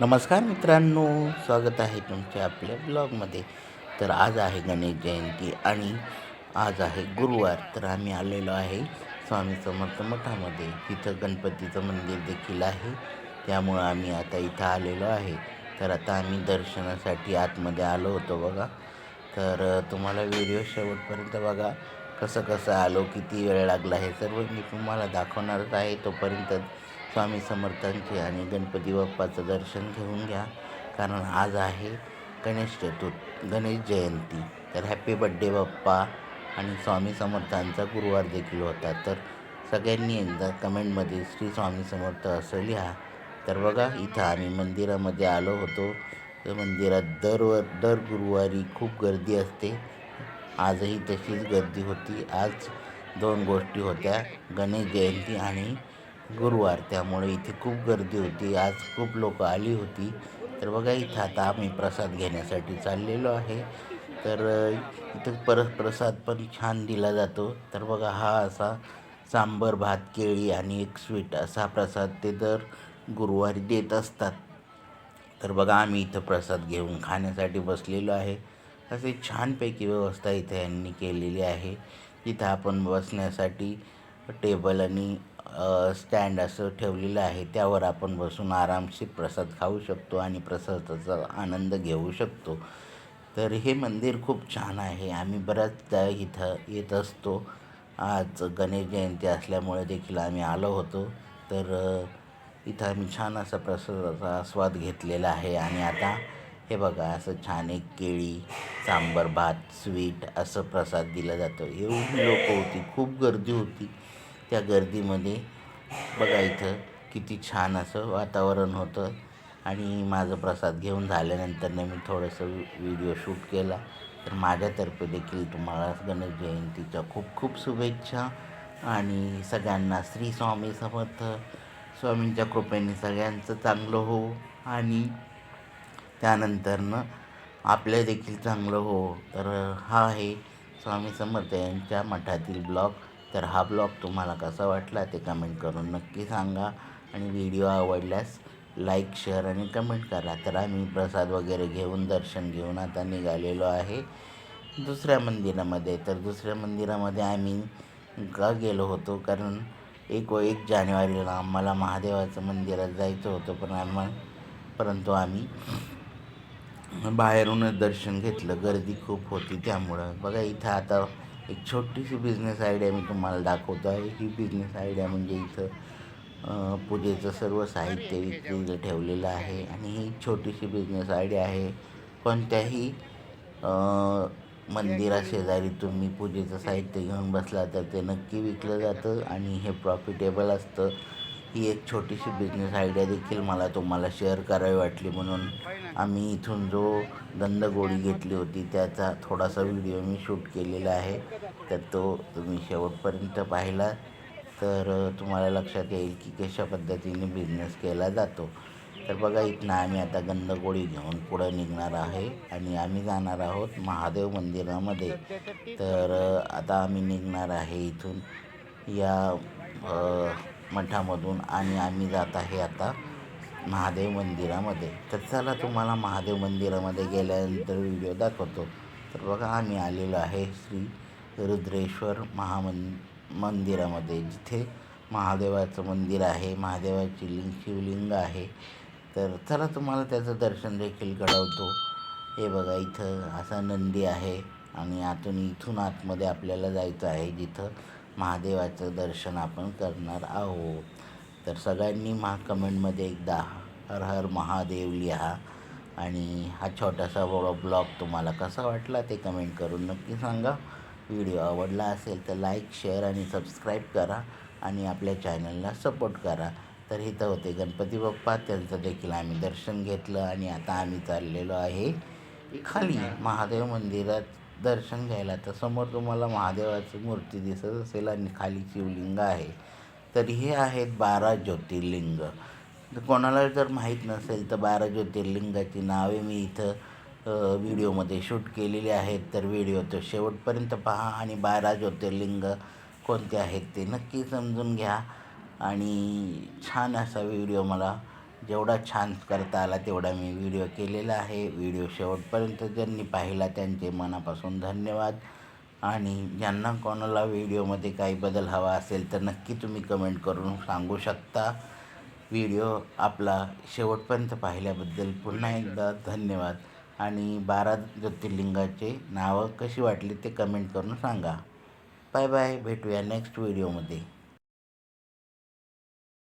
नमस्कार मित्रांनो स्वागत आहे तुमच्या आपल्या ब्लॉगमध्ये. तर आज आहे गणेश जयंती आणि आज आहे गुरुवार. तर आम्ही आलेलो आहे स्वामी समर्थ मठामध्ये. तिथं गणपतीचं मंदिर देखील आहे. त्यामुळं आम्ही आता इथं आलेलो आहे. तर आता आम्ही दर्शनासाठी आतमध्ये आलो होतो बघा. तर तुम्हाला व्हिडिओ शेवटपर्यंत बघा कसं कसं आलो किती वेळ लागला हे सर्व मी तुम्हाला दाखवणारच आहे. तोपर्यंत स्वामी समर्थांचे आणि गणपती बाप्पाचं दर्शन घेऊन घ्या. कारण आज आहे गणेश चतुर्थ गणेश जयंती. तर हॅपी बड्डे बाप्पा आणि स्वामी समर्थांचा गुरुवार देखील होता. तर सगळ्यांनी एकदा कमेंटमध्ये श्री स्वामी समर्थ असं लिहा. तर बघा इथं आम्ही मंदिरामध्ये आलो होतो. मंदिरात दरवर दर गुरुवारी खूप गर्दी असते. आजही तशीच गर्दी होती. आज दोन गोष्टी होत्या. गणेश जयंती आणि गुरुवार. त्यामुळे इथे खूप गर्दी होती. आज खूप लोक आली होती. तर बघा इथं आता आम्ही प्रसाद घेण्यासाठी चाललेलो आहे. तर इथं परत प्रसाद पण छान दिला जातो. तर बघा हा असा सांबर भात केळी आणि एक स्वीट असा प्रसाद ते दर गुरुवारी देत असतात. तर बघा आम्ही इथं प्रसाद घेऊन खाण्यासाठी बसलेलो आहे. असे छानपैकी व्यवस्था इथे यांनी केलेली आहे. इथं आपण बसण्यासाठी टेबल आणि स्टँड असं ठेवलेलं आहे. त्यावर आपण बसून आरामशीर प्रसाद खाऊ शकतो आणि प्रसादाचा आनंद घेऊ शकतो. तर हे मंदिर खूप छान आहे. आम्ही बऱ्याचदा इथं येत असतो. आज गणेश जयंती असल्यामुळे देखील आम्ही आलो होतो. तर इथं आम्ही छान असा प्रसादाचा आस्वाद घेतलेला आहे. आणि आता हे बघा असं छान एक केळी सांबर भात स्वीट असं प्रसाद दिला जातो. एवढी लोक होती खूप गर्दी होती. त्या गर्दीमध्ये बघा इथं किती छान असं वातावरण होतं. आणि माझं प्रसाद घेऊन झाल्यानंतर मी थोडंसं व्हिडिओ शूट केला. तर माझ्यातर्फे देखील तुम्हाला गणेश जयंतीच्या खूप खूप शुभेच्छा. आणि सगळ्यांना श्री स्वामी समर्थ. स्वामींच्या कृपेने सगळ्यांचं चांगलं हो आणि त्यानंतरनं आपल्या देखील चांगलं हो. तर हा आहे स्वामी समर्थ यांच्या मठातील ब्लॉग. तर हा ब्लॉग तुम्हाला कसा वाटला ते कमेंट करून नक्की सांगा. आणि व्हिडिओ आवडल्यास लाईक शेअर आणि कमेंट करा. तर आम्ही प्रसाद वगैरे घेऊन दर्शन घेऊन आता निघालेलो आहे दुसऱ्या मंदिरामध्ये. तर दुसऱ्या मंदिरामध्ये आम्ही का गेलो होतो? कारण एक व एक जानेवारीला आम्हाला महादेवाचं मंदिरात जायचं होतं पण आम्हा परंतु आम्ही बाहेरूनच दर्शन घेतलं. गर्दी खूप होती त्यामुळं. बघा इथं आता एक छोटीशी बिझनेस आयडिया मी तुम्हाला दाखवतो आहे. ही बिझनेस आयडिया म्हणजे इथं पूजेचं सर्व साहित्य विक्रीला ठेवलेलं आहे. आणि ही छोटीशी बिझनेस आयडिया आहे. कोणत्याही मंदिराशेजारी तुम्ही पूजेचं साहित्य घेऊन बसला तर ते नक्की विकलं जातं आणि हे प्रॉफिटेबल असतं. ही एक छोटीशी बिझनेस आयडिया देखील मला तुम्हाला शेअर करावी वाटली. म्हणून आम्ही इथून जो दंडगोळी घेतली होती त्याचा थोडासा व्हिडिओ मी शूट केलेला आहे. तर तो तुम्ही शेवटपर्यंत पाहिला. तर तुम्हाला लक्षात येईल की कशा पद्धतीने बिझनेस केला जातो. तर बघा इथनं आम्ही आता गंधगोळी घेऊन पुढं निघणार आहे आणि आम्ही जाणार आहोत महादेव मंदिरामध्ये. तर आता आम्ही निघणार आहे इथून या मठामधून आणि आम्ही जात आहे आता महादेव मंदिरामध्ये. तर चला तुम्हाला महादेव मंदिरामध्ये गेल्यानंतर व्हिडिओ दाखवतो. तर बघा आम्ही आलेलो आहे श्री रुद्रेश्वर महामं मंदिरामध्ये जिथे महादेवाचं मंदिर आहे. महादेवाची लिंग शिवलिंग आहे. तर चला तुम्हाला त्याचं दर्शन देखील घडवतो. हे बघा इथं असा नंदी आहे आणि आतून इथून आतमध्ये आपल्याला जायचं आहे जिथं महादेवाचं दर्शन आपण करणार आहोत. तर सगळ्यांनी महा कमेंटमध्ये एकदा हर हर महादेव लिहा आणि हा छोटासा ब्लॉग तुम्हाला कसा वाटला ते कमेंट करून नक्की सांगा. व्हिडिओ आवडला असेल तर लाईक शेअर आणि सबस्क्राईब करा आणि आपल्या चॅनलला सपोर्ट करा. तर इथं होते. गणपती बाप्पा त्यांचं देखील आम्ही दर्शन घेतलं आणि आता आम्ही चाललेलो आहे. खाली महादेव मंदिरात दर्शन घ्यायला. तर समोर तुम्हाला महादेवाची मूर्ती दिसत असेल आणि खाली शिवलिंग आहे. तर हे आहेत बारा ज्योतिर्लिंग. कोणाला जर माहीत नसेल तर बारा ज्योतिर्लिंगाची नावे मी इथं व्हिडिओमध्ये शूट केलेली आहेत. तर व्हिडिओ तो शेवटपर्यंत पहा आणि बारा ज्योतिर्लिंग कोणते आहेत ते नक्की समजून घ्या. आणि छान असा व्हिडिओ मला जेवढा छान करता आला तेवढा मी व्हिडिओ केलेला आहे. व्हिडिओ शेवटपर्यंत ज्यांनी पाहिला त्यांचे मनापासून धन्यवाद. आणि ज्यांना कोणाला व्हिडिओमध्ये काही बदल हवा असेल तर नक्की तुम्ही कमेंट करून सांगू शकता. व्हिडिओ आपला शेवटपर्यंत पाहिल्याबद्दल पुन्हा एकदा धन्यवाद. आणि बारा ज्योतिर्लिंगाचे नावं कशी वाटली ते कमेंट करून सांगा. बाय बाय भेटूया नेक्स्ट व्हिडिओमध्ये.